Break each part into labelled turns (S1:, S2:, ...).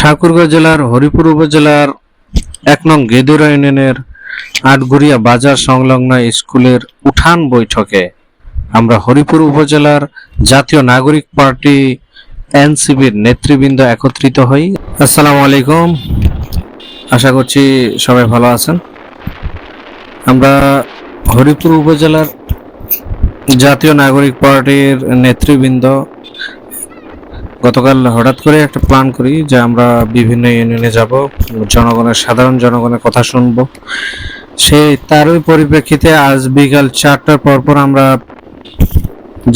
S1: ঠাকুরগাঁও জেলার, হরিপুর উপজেলার এক নং গেদুরা ইউনিয়নের আটগুড়িয়া বাজার সংলগ্ন স্কুলের উঠান বৈঠকে আমরা হরিপুর উপজেলার জাতীয় নাগরিক পার্টি এনসিবির নেতৃবৃন্দ একত্রিত হই। আসসালামু আলাইকুম। আশা করছি সবাই ভালো আছেন। আমরা হরিপুর উপজেলার জাতীয় নাগরিক পার্টির নেতৃবৃন্দ গতকাল হঠাৎ করে একটা প্ল্যান করি যে আমরা বিভিন্ন ইউনিয়নে যাব, জনগণের, সাধারণ জনগণের কথা শুনব। সেই তারই পরিপ্রেক্ষিতে আজ বিকাল চারটার পর পর আমরা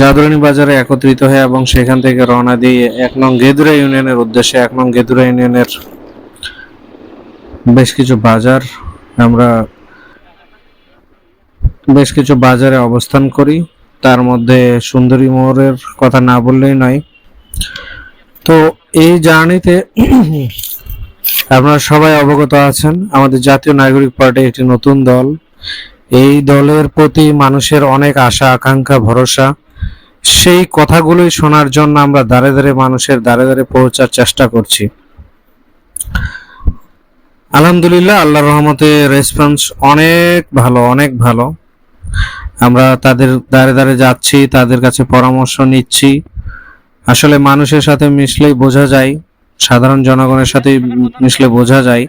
S1: জাদরানি বাজারে একত্রিত হয়ে এবং সেখান থেকে রওনা দিয়ে এক নং গেদুরা ইউনিয়নের উদ্দেশ্যে এক নং গেদুরা ইউনিয়নের বেশ কিছু বাজার আমরা বেশ কিছু বাজারে অবস্থান করি। তার মধ্যে সুন্দরী মোড়ের কথা না বললেই নয়। তো এই জার্নিতে আপনারা সবাই অবগত আছেন, আমাদের জাতীয় নাগরিক পার্টি একটি নতুন দল। এই দলের প্রতি মানুষের অনেক আশা, আকাঙ্ক্ষা, ভরসা। সেই কথাগুলোই শোনার জন্য আমরা দাঁড়ে দাঁড়ে মানুষের দাঁড়ে দাঁড়ে পৌঁছার চেষ্টা করছি। আলহামদুলিল্লাহ, আল্লাহর রহমতে রেসপন্স অনেক ভালো অনেক ভালো। আমরা তাদের দাঁড়ে দাঁড়ে যাচ্ছি, তাদের কাছে পরামর্শ নিচ্ছি। আসলে মানুষের সাথে মিশলেই বোঝা যায়, সাধারণ জনগণের সাথে মিশলে বোঝা যায়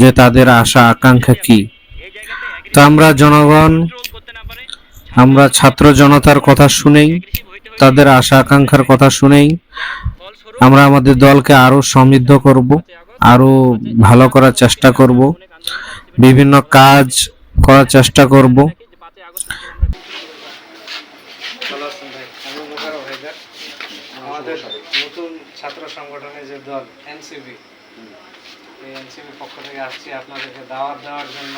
S1: যে তাদের আশা, আকাঙ্ক্ষা কি। তো আমরা জনগণ, আমরা ছাত্র জনতার কথা শুনেই, তাদের আশা, আকাঙ্ক্ষার কথা শুনেই আমরা আমাদের দলকে আরও সমৃদ্ধ করব, আরও ভালো করার চেষ্টা করব, বিভিন্ন কাজ করার চেষ্টা করব
S2: ভালো আছেন ভাই আমি মোশারফ হায়দার আমাদের নতুন ছাত্র সংগঠনের যে দল এনসিবি এই এনসিবি পক্ষ থেকে আসছি আপনাদেরকে দাওয়াত দেওয়ার জন্য।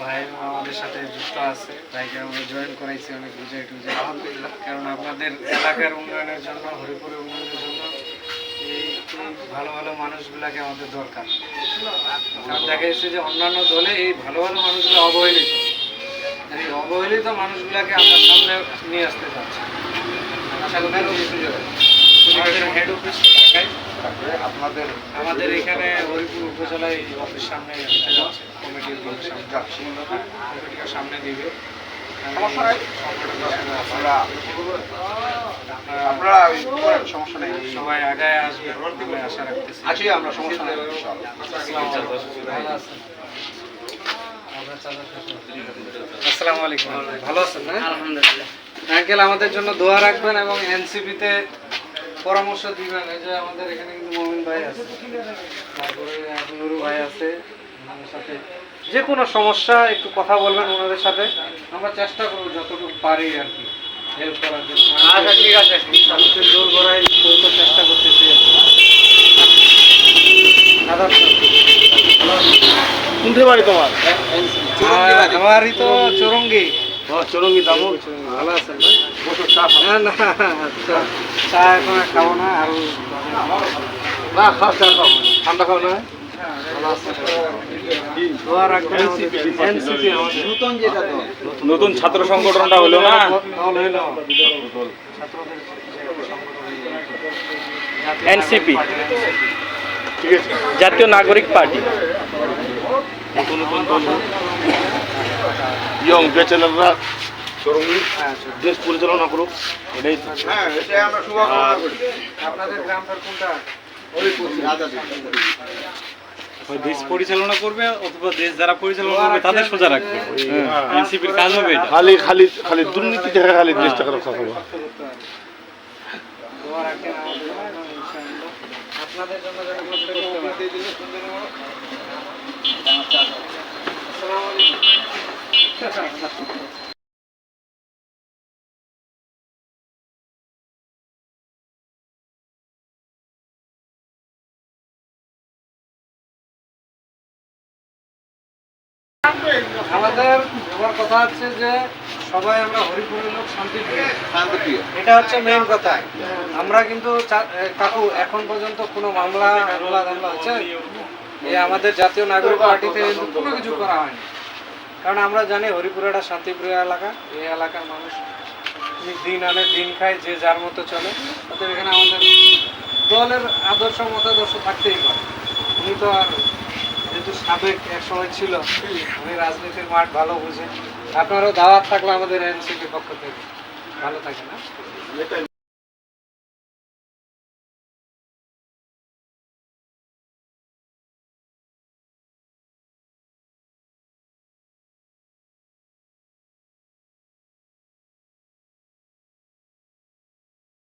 S2: ভাই আমাদের সাথে যুক্ত আছে। ভাইকে আমরা জয়েন করাইছি অনেক বুঝে টুঝে আলহামদুলিল্লাহ। কারণ আপনাদের এলাকার উন্নয়নের জন্য হরিপুরের উন্নয়নের জন্য এই ভালো ভালো মানুষগুলাকে আমাদের দরকার। দেখা যাচ্ছে যে অন্যান্য দলে এই ভালো ভালো মানুষগুলো অবহেলিত। এই অবহেলিত মানুষগুলাকে আমরা সামনে নিয়ে আসতে চাচ্ছি। আশা করি আমাদের হেড অফিস ঢাকায়।
S3: আপনাদের
S2: আমাদের এখানে হরিপুর উপজেলায় অফিস সামনে যাচ্ছে। কমিটির দিকে সামনে। দিবে।
S3: সমস্যা আমরা নেই।
S2: সবাই আগায় আসবে। আশা রাখতেছি।
S3: আছি আমরা সমস্যা নেই?
S2: আসসালামু আলাইকুম। ভালো আছেন না? আলহামদুলিল্লাহ। আঙ্কেল আমাদের জন্য দোয়া রাখবেন এবং এনসিপিতে পরামর্শ দিবেন এই যে আমাদের এখানে কিন্তু মমিন ভাই আছে তারপরে নুরু ভাই আছে ওনাদের সাথে যে কোনো সমস্যা একটু কথা বলবেন ওনাদের সাথে আমরা চেষ্টা করব যতটুকু পারি আর কি হেল্প করার জন্য আচ্ছা ঠিক আছে মানুষের জোর গড়াই তো চেষ্টা করতেছি
S3: কোনটি বাড়ি তোমার
S2: আমারই তো চৌরঙ্গি
S3: চরঙ্গি দামুর
S2: ভালো আছেন
S3: বসো চা
S2: না না চা এখন খাব না আর
S3: না খাও চা খাও। ঠান্ডা খাও না?
S2: নতুন
S4: ছাত্র সংগঠনটা হলো না?
S3: ঠিক
S4: জাতীয় নাগরিক পার্টি।
S3: নতুন নতুন দল। ইয়ং ব্যাচেলাররা দেশ পরিচালনা করুক এটাই হ্যাঁ এটাই আমরা শুভকামনা করি
S2: আপনাদের গ্রামটার কোনটা?
S4: হয় দেশ পরিচালনা করবে অথবা দেশ যারা পরিচালনা করবে তাদের সোজা রাখবে। এনসিপির কাজ হবে
S3: খালি খালি খালি দুর্নীতি থেকে খালি দেশটাকে রক্ষা করব।
S2: দোয়া রাখেন আমাদের জন্য, ইনশাআল্লাহ। আপনাদের জন্য। আসসালামু আলাইকুম। আমাদের আমার কথা হচ্ছে যে সবাই আমরা হরিপুরের লোক শান্তি এটা হচ্ছে মেইন কথা। আমরা কিন্তু কাকু এখন পর্যন্ত কোনো মামলা হামলা দামলা হচ্ছে এই আমাদের জাতীয় নাগরিক পার্টিতে কিন্তু কোনো কিছু করা হয়নি। কারণ আমরা জানি হরিপুর একটা শান্তিপ্রিয় এলাকা। এই এলাকার মানুষ দিন আনে, দিন খায়, যে যার মতো চলে। অতএব এখানে আমাদের দলের আদর্শ, মতাদর্শ থাকতেই পারে। উনি তো আর যেহেতু সাবেক এক সময় ছিল, উনি রাজনীতির মাঠ ভালো বুঝে আপনারও দাওয়াত থাকলে আমাদের এনসিপি পক্ষ থেকে। ভালো থাকে না